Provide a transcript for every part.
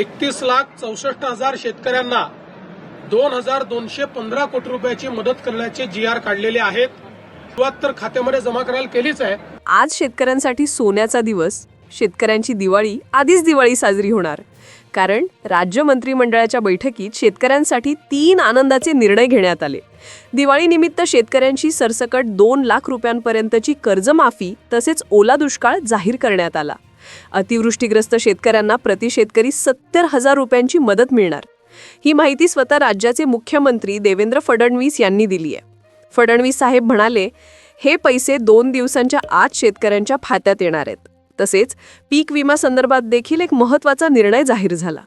एकतीस लाख चौसष्ट हजार शेतकऱ्यांना दोन हजार दोनशे पंधरा कोटी रुपयाची मदत करण्याचे जी आर काढलेले आहेत. सुरुवात तर खात्यामध्ये जमा करायला केलीच आहे. आज शेतकऱ्यांसाठी सोन्याचा दिवस. शेतकऱ्यांची दिवाळी आधीच दिवाळी साजरी होणार. कारण राज्य मंत्रिमंडळाच्या बैठकीत शेतकऱ्यांसाठी तीन आनंदाचे निर्णय घेण्यात आले. दिवाळीनिमित्त शेतकऱ्यांची सरसकट दोन लाख रुपयांपर्यंतची कर्जमाफी तसेच ओला दुष्काळ जाहीर करण्यात आला. अतिवृष्टीग्रस्त शेतकऱ्यांना प्रति शेतकरी सत्तर हजार रुपयांची मदत मिळणार. ही माहिती स्वतः राज्याचे मुख्यमंत्री देवेंद्र फडणवीस यांनी दिली आहे. फडणवीस साहेब म्हणाले हे पैसे दोन दिवसांच्या आत शेतकऱ्यांच्या खात्यात येणार आहेत. तसेच पीक विमा संदर्भात देखील एक महत्त्वाचा निर्णय जाहीर झाला.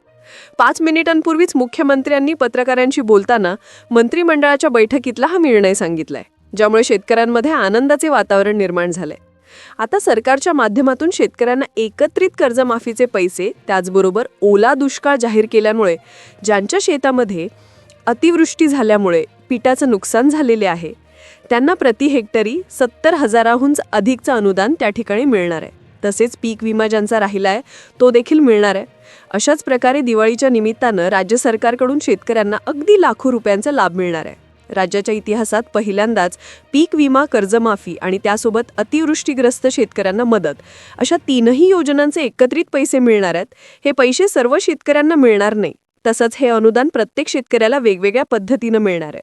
पाच मिनिटांपूर्वीच मुख्यमंत्र्यांनी पत्रकारांशी बोलताना मंत्रिमंडळाच्या बैठकीतला हा निर्णय सांगितलाय ज्यामुळे शेतकऱ्यांमध्ये आनंदाचे वातावरण निर्माण झालंय. आता सरकारच्या माध्यमातून शेतकऱ्यांना एकत्रित कर्जमाफीचे पैसे त्याचबरोबर ओला दुष्काळ जाहीर केल्यामुळे ज्यांच्या शेतामध्ये अतिवृष्टी झाल्यामुळे पिठाचं नुकसान झालेले आहे त्यांना प्रति हेक्टरी सत्तर हजाराहून अधिकचं अनुदान त्या ठिकाणी मिळणार आहे. तसेच पीक विमा ज्यांचा राहिला आहे तो देखील मिळणार आहे. अशाच प्रकारे दिवाळीच्या निमित्तानं राज्य सरकारकडून शेतकऱ्यांना अगदी लाखो रुपयांचा लाभ मिळणार आहे. राज्याच्या इतिहासात पहिल्यांदाच पीक विमा कर्जमाफी आणि त्यासोबत अतिवृष्टीग्रस्त शेतकऱ्यांना मदत. अशा तीनही योजनांचे एकत्रित पैसे मिळणार आहेत. हे पैसे सर्व शेतकऱ्यांना मिळणार नाही. तसंच हे अनुदान प्रत्येक शेतकऱ्याला वेगवेगळ्या पद्धतीनं मिळणार आहे.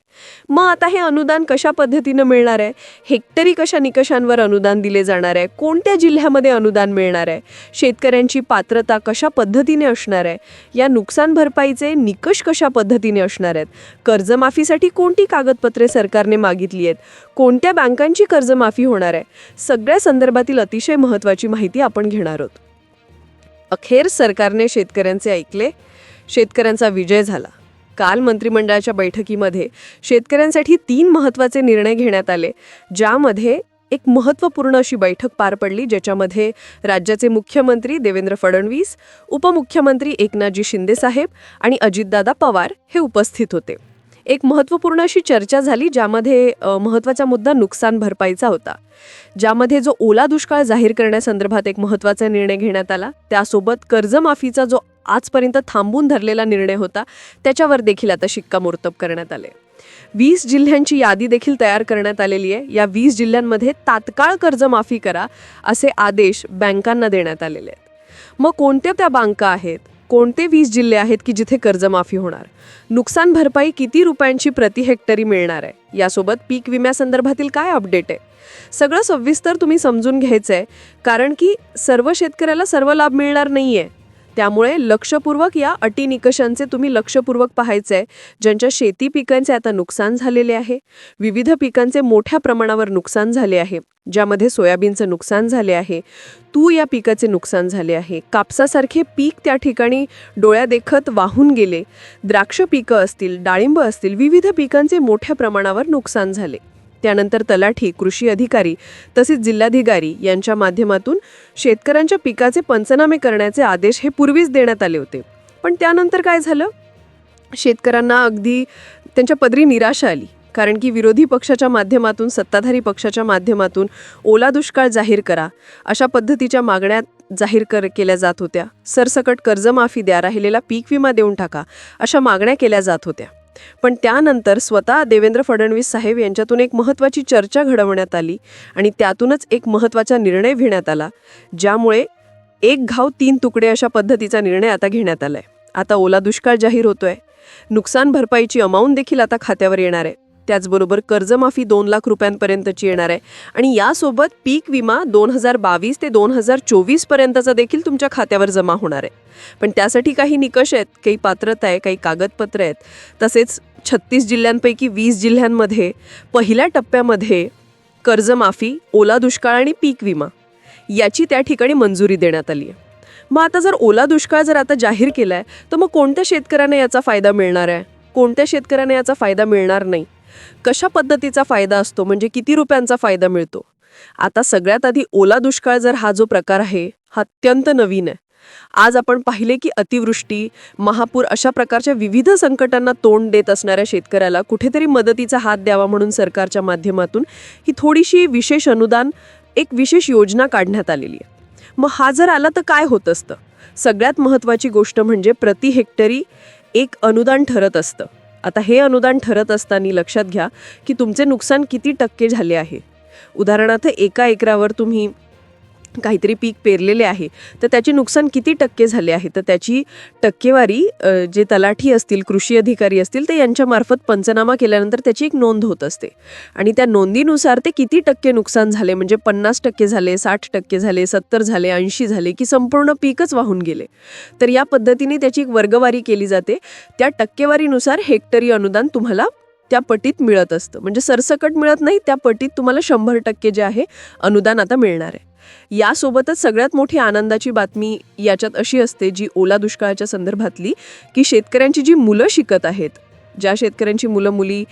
मग आता हे अनुदान कशा पद्धतीनं मिळणार आहे? हेक्टरी कशा निकषांवर अनुदान दिले जाणार आहे? कोणत्या जिल्ह्यामध्ये अनुदान मिळणार आहे? शेतकऱ्यांची पात्रता कशा पद्धतीने असणार आहे? या नुकसान भरपाईचे निकष कशा पद्धतीने असणार आहेत? कर्जमाफीसाठी कोणती कागदपत्रे सरकारने मागितली आहेत? कोणत्या बँकांची कर्जमाफी होणार आहे? सगळ्या संदर्भातील अतिशय महत्त्वाची माहिती आपण घेणार आहोत. अखेर सरकारने शेतकऱ्यांचे ऐकले शेतकऱ्यांचा विजय झाला. काल मंत्रिमंडळाच्या बैठकीमध्ये शेतकऱ्यांसाठी तीन महत्त्वाचे निर्णय घेण्यात आले ज्यामध्ये एक महत्त्वपूर्ण अशी बैठक पार पडली ज्याच्यामध्ये राज्याचे मुख्यमंत्री देवेंद्र फडणवीस उपमुख्यमंत्री एकनाथजी शिंदेसाहेब आणि अजितदादा पवार हे उपस्थित होते. एक महत्त्वपूर्ण अशी चर्चा झाली ज्यामध्ये महत्त्वाचा मुद्दा नुकसान भरपाईचा होता. ज्यामध्ये जो ओला दुष्काळ जाहीर करण्यासंदर्भात एक महत्त्वाचा निर्णय घेण्यात आला. त्यासोबत कर्जमाफीचा जो आजपर्यंत थांबून धरलेला निर्णय होता त्याच्यावर देखील आता शिक्कामोर्तब करण्यात आले. वीस जिल्ह्यांची यादी देखील तयार करण्यात आलेली आहे. या वीस जिल्ह्यांमध्ये तात्काळ कर्जमाफी करा असे आदेश बँकांना देण्यात आलेले आहेत. मग कोणत्या त्या बँका आहेत? कोणते वीस जिल्हे आहेत की जिथे कर्जमाफी होणार? नुकसान भरपाई किती रुपयांची प्रति हेक्टरी मिळणार आहे? यासोबत पीक विम्यासंदर्भातील काय अपडेट आहे? सगळं सविस्तर तुम्ही समजून घ्यायचं आहे कारण की सर्व शेतकऱ्याला सर्व लाभ मिळणार नाही आहे त्यामुळे लक्षपूर्वक या अटी निकषांचे तुम्ही लक्षपूर्वक पाहायचे आहे ज्यांच्या शेती पिकांचे आता नुकसान झालेले आहे. विविध पिकांचे मोठ्या प्रमाणावर नुकसान झाले आहे. ज्यामध्ये सोयाबीनचं नुकसान झाले आहे. तू या पिकाचे नुकसान झाले आहे. कापसासारखे पीक त्या ठिकाणी डोळ्यादेखत वाहून गेले. द्राक्ष पिकं असतील डाळिंब असतील विविध पिकांचे मोठ्या प्रमाणावर नुकसान झाले. त्यानंतर तलाठी कृषी अधिकारी तसेच जिल्हाधिकारी यांच्या माध्यमातून शेतकऱ्यांच्या पिकाचे पंचनामे करण्याचे आदेश हे पूर्वीच देण्यात आले होते. पण त्यानंतर काय झालं? शेतकऱ्यांना अगदी त्यांच्या पदरी निराशा आली. कारण की विरोधी पक्षाच्या माध्यमातून सत्ताधारी पक्षाच्या माध्यमातून ओला दुष्काळ जाहीर करा. अशा पद्धतीच्या मागण्या जाहीर कर केल्या जात होत्या. सरसकट कर्जमाफी द्या. राहिलेला पीक विमा देऊन टाका. अशा मागण्या केल्या जात होत्या. पण त्यानंतर स्वतः देवेंद्र फडणवीस साहेब यांच्यातून एक महत्त्वाची चर्चा घडवण्यात आली आणि त्यातूनच एक महत्त्वाचा निर्णय घेण्यात आला ज्यामुळे एक घाव तीन तुकडे अशा पद्धतीचा निर्णय आता घेण्यात आलाय. आता ओला दुष्काळ जाहीर होतोय. नुकसान भरपाईची अमाऊंट देखील आता खात्यावर येणार आहे. त्याचबरोबर कर्जमाफी दोन लाख रुपयांपर्यंतची येणार आहे. आणि यासोबत पीक विमा दोन हजार बावीस ते दोन हजार चोवीस पर्यंतचा देखील तुमच्या खात्यावर जमा होणार आहे. पण त्यासाठी काही निकष आहेत काही पात्रता आहे काही कागदपत्र आहेत. तसेच छत्तीस जिल्ह्यांपैकी वीस जिल्ह्यांमध्ये पहिल्या टप्प्यामध्ये कर्जमाफी ओला दुष्काळ आणि पीक विमा याची त्या ठिकाणी मंजुरी देण्यात आली आहे. मग आता जर ओला दुष्काळ जर आता जाहीर केला आहे तर मग कोणत्या शेतकऱ्यांना याचा फायदा मिळणार आहे? कोणत्या शेतकऱ्यांना याचा फायदा मिळणार नाही? कशा पद्धतीचा फायदा असतो? म्हणजे किती रुपयांचा फायदा मिळतो? आता सगळ्यात आधी ओला दुष्काळ जर हा जो प्रकार आहे हा अत्यंत नवीन आहे. आज आपण पाहिले की अतिवृष्टी महापूर अशा प्रकारच्या विविध संकटांना तोंड देत असणाऱ्या शेतकऱ्याला कुठेतरी मदतीचा हात द्यावा म्हणून सरकारच्या माध्यमातून ही थोडीशी विशेष अनुदान एक विशेष योजना काढण्यात आलेली आहे. मग हा जर आला तर काय होत असतं? सगळ्यात महत्त्वाची गोष्ट म्हणजे प्रति हेक्टरी एक अनुदान ठरत असतं. आता हे अनुदान ठरत असताना लक्षात घ्या की तुमचे नुकसान किती टक्के झाले आहे. उदाहरणार्थ एका एकरावर तुम्ही काहीतरी पीक पेरलेले आहे तर त्याचे नुकसान किती टक्के झाले आहे? तर त्याची टक्केवारी जे तलाठी असतील कृषी अधिकारी असतील ते यांच्यामार्फत पंचनामा केल्यानंतर त्याची एक नोंद होत असते. आणि त्या नोंदीनुसार ते किती टक्के नुकसान झाले? म्हणजे पन्नास टक्के झाले साठ टक्के झाले सत्तर झाले ऐंशी झाले की संपूर्ण पीकच वाहून गेले. तर या पद्धतीने त्याची एक वर्गवारी केली जाते. त्या टक्केवारीनुसार हेक्टरी अनुदान तुम्हाला त्या पटीत मिळत असतं. म्हणजे सरसकट मिळत नाही त्या पटीत तुम्हाला शंभर टक्के जे आहे अनुदान आता मिळणार आहे. यासोबतच सगळ्यात मोठी आनंदाची बातमी याच्यात अशी असते जी ओला दुष्काळाच्या संदर्भातली की शेतकऱ्यांची जी मुलं शिकत आहेत ज्या शेतकऱ्यांची मुलं मुली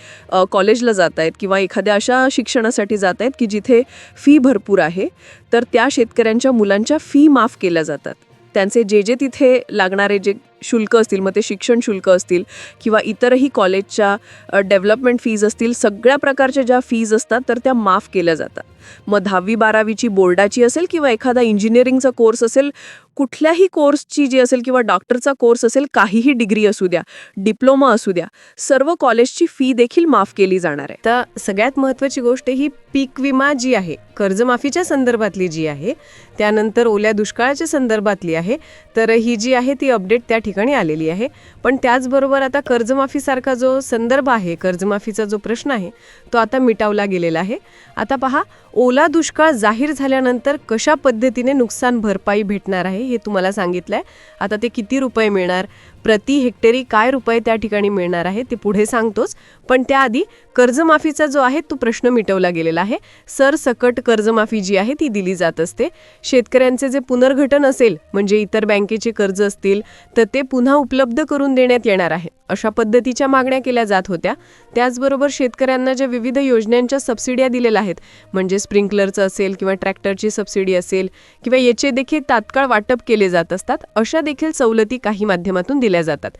कॉलेजला जात आहेत किंवा एखाद्या अशा शिक्षणासाठी जात आहेत की जिथे फी भरपूर आहे तर त्या शेतकऱ्यांच्या मुलांच्या फी माफ केल्या जातात. त्यांचे जे जे तिथे लागणारे जे शुल्क असतील मग ते शिक्षण शुल्क असतील किंवा इतरही कॉलेजच्या डेव्हलपमेंट फीज असतील सगळ्या प्रकारच्या ज्या फीज असतात तर त्या माफ केल्या जातात. मग दहावी बारावीची बोर्डाची असेल किंवा एखादा इंजिनिअरिंगचा कोर्स असेल कुठल्याही कोर्सची जी असेल किंवा डॉक्टरचा कोर्स असेल काहीही डिग्री असू द्या डिप्लोमा असू द्या सर्व कॉलेजची फी देखील माफ केली जाणार आहे. तर सगळ्यात महत्त्वाची गोष्ट ही पीक विमा जी आहे कर्जमाफीच्या संदर्भातली जी आहे त्यानंतर ओल्या दुष्काळाच्या संदर्भातली आहे तर ही जी आहे ती अपडेट त्या ठिकाणी आलेली आहे. पण त्याचबरोबर आता कर्जमाफीसारखा जो संदर्भ आहे कर्जमाफीचा जो प्रश्न आहे तो आता मिटावला गेलेला आहे. आता पहा ओला दुष्काळ जाहीर झाल्यानंतर कशा पद्धतीने नुकसान भरपाई भेटणार आहे हे तुम्हाला सांगितलंय. आता ते किती रुपये मिळणार? प्रति हेक्टरी काय रुपये त्या ठिकाणी मिळणार आहे ते पुढे सांगतोच. पण त्याआधी कर्जमाफीचा जो आहे तो प्रश्न मिटवला गेलेला आहे. सरसकट कर्जमाफी जी आहे ती दिली जात असते. शेतकऱ्यांचे जे पुनर्घटन असेल म्हणजे इतर बँकेचे कर्ज असतील तर ते पुन्हा उपलब्ध करून देण्यात येणार आहे. अशा पद्धतीच्या मागण्या केल्या जात होत्या. त्याचबरोबर शेतकऱ्यांना ज्या विविध योजनांच्या सबसिड्या दिलेल्या आहेत म्हणजे स्प्रिंकलरचं असेल किंवा ट्रॅक्टरची सबसिडी असेल किंवा याचे देखील तात्काळ वाटप केले जात असतात अशा देखील सवलती काही माध्यमातून दिल्या जातात.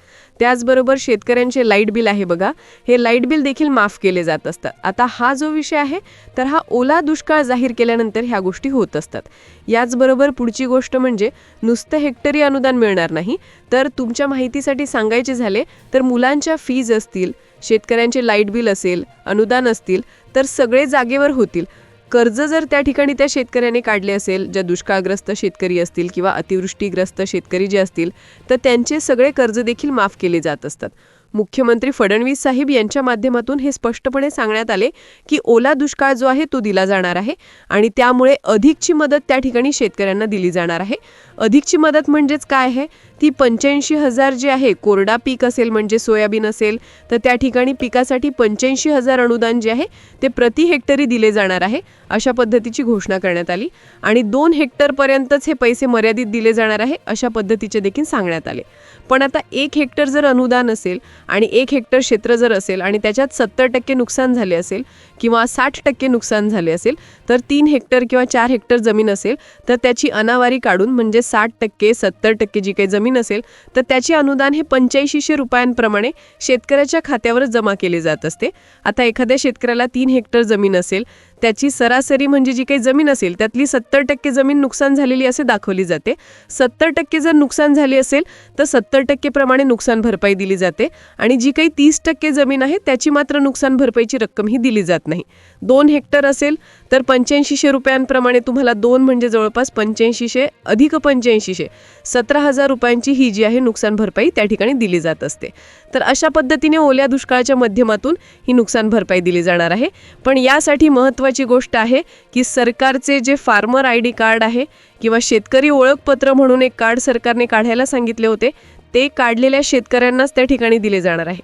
त्याचबरोबर शेतकऱ्यांचे लाइट बिल आहे बघा. हे लाइट बिल देखील माफ केले जात असतात. आता हा जो विषय आहे तर हा ओला दुष्काळ जाहीर केल्यानंतर ह्या गोष्टी होत असतात. याचबरोबर पुढची गोष्ट म्हणजे नुसतं हेक्टरी अनुदान मिळणार नाही. तर तुमच्या माहितीसाठी सांगायचे झाले तर मुलांच्या फीज असतील शेतकऱ्यांचे लाइट बिल असेल अनुदान असतील तर सगळे जागेवर होतील. कर्ज जर त्या ठिकाणी त्या शेतकऱ्याने काढले असेल ज्या दुष्काळग्रस्त शेतकरी असतील किंवा अतिवृष्टीग्रस्त शेतकरी जे असतील तर त्यांचे सगळे कर्ज देखील माफ केले जात असतात. मुख्यमंत्री फडणवीस साहेब यांच्या माध्यमातून हे स्पष्टपणे सांगण्यात आले की ओला दुष्काळ जो आहे तो दिला जाणार आहे आणि त्यामुळे अधिकची मदत त्या ठिकाणी शेतकऱ्यांना दिली जाणार आहे. अधिकची मदत म्हणजेच काय आहे? ती पंच्याऐंशी हजार जे आहे कोरडा पीक असेल म्हणजे सोयाबीन असेल तर त्या ठिकाणी पिकासाठी पंच्याऐंशी हजार अनुदान जे आहे ते प्रति हेक्टरी दिले जाणार आहे अशा पद्धतीची घोषणा करण्यात आली. आणि दोन हेक्टरपर्यंतच हे पैसे मर्यादित दिले जाणार आहे अशा पद्धतीचे देखील सांगण्यात आले. पण आता एक हेक्टर जर अनुदान असेल आणि एक हेक्टर क्षेत्र जर असेल आणि त्याच्यात सत्तर टक्के नुकसान झाले असेल किंवा साठ टक्के नुकसान झाले असेल तर तीन हेक्टर किंवा चार हेक्टर जमीन असेल तर त्याची अनावारी काढून म्हणजे साठ टक्के सत्तर टक्के जी काही जमीन असेल तर त्याचे अनुदान हे पंच्याऐंशीशे रुपयांप्रमाणे शेतकऱ्याच्या खात्यावर जमा केले जात असते. आता एखाद्या शेतकऱ्याला तीन हेक्टर जमीन असेल त्याची सरासरी म्हणजे जी काही जमीन असेल त्यातली सत्तर टक्के जमीन नुकसान झालेली असे दाखवली जाते. सत्तर टक्के जर नुकसान झाली असेल तर सत्तर टक्केप्रमाणे नुकसान भरपाई दिली जाते आणि जी काही तीस टक्के जमीन आहे त्याची मात्र नुकसान भरपाईची रक्कम ही दिली जात नाही. दोन हेक्टर असेल तर पंच्याऐंशीशे रुपयांप्रमाणे तुम्हाला दोन म्हणजे जवळपास पंच्याऐंशीशे अधिक पंच्याऐंशीशे सतरा हजार रुपयांची ही जी आहे नुकसान भरपाई त्या ठिकाणी दिली जात असते. तर अशा पद्धतीने ओल्या दुष्काळाच्या माध्यमातून ही नुकसान भरपाई दिली जाणार आहे. पण यासाठी महत्त्वाची गोष्ट आहे की सरकारचे जे फार्मर आय डी कार्ड आहे किंवा शेतकरी ओळखपत्र म्हणून एक कार्ड सरकारने काढायला सांगितले होते ते काढलेल्या शेतकऱ्यांनाच त्या ठिकाणी दिले जाणार आहे.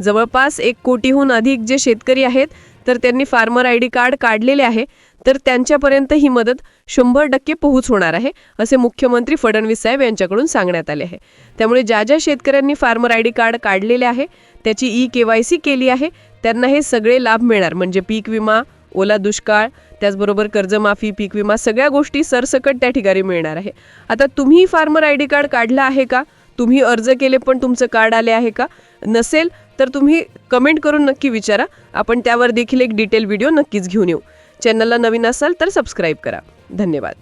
जवळपास एक कोटीहून अधिक जे शेतकरी आहेत तर त्यांनी फार्मर आय डी कार्ड काढलेले आहे तर त्यांच्यापर्यंत ही मदत शंभर टक्के पोहोच होणार आहे असे मुख्यमंत्री फडणवीस साहेब यांच्याकडून सांगण्यात आले आहे. त्यामुळे ज्या ज्या शेतकऱ्यांनी फार्मर आय डी कार्ड काढलेले आहे त्याची ई के वाय सी केली आहे त्यांना हे सगळे लाभ मिळणार म्हणजे पीक विमा ओला दुष्काळ त्याचबरोबर कर्जमाफी पीक विमा सगळ्या गोष्टी सरसकट त्या ठिकाणी मिळणार आहे. आता तुम्ही फार्मर आय डी कार्ड काढलं आहे का? तुम्ही अर्ज केले पण तुमचं कार्ड आले आहे का? नसेल तर तुम्ही कमेंट करून नक्की विचारा. आपण त्यावर देखील एक डिटेल व्हिडिओ नक्कीच घेऊन येऊ. चॅनलला नवीन असाल तर सबस्क्राईब करा. धन्यवाद.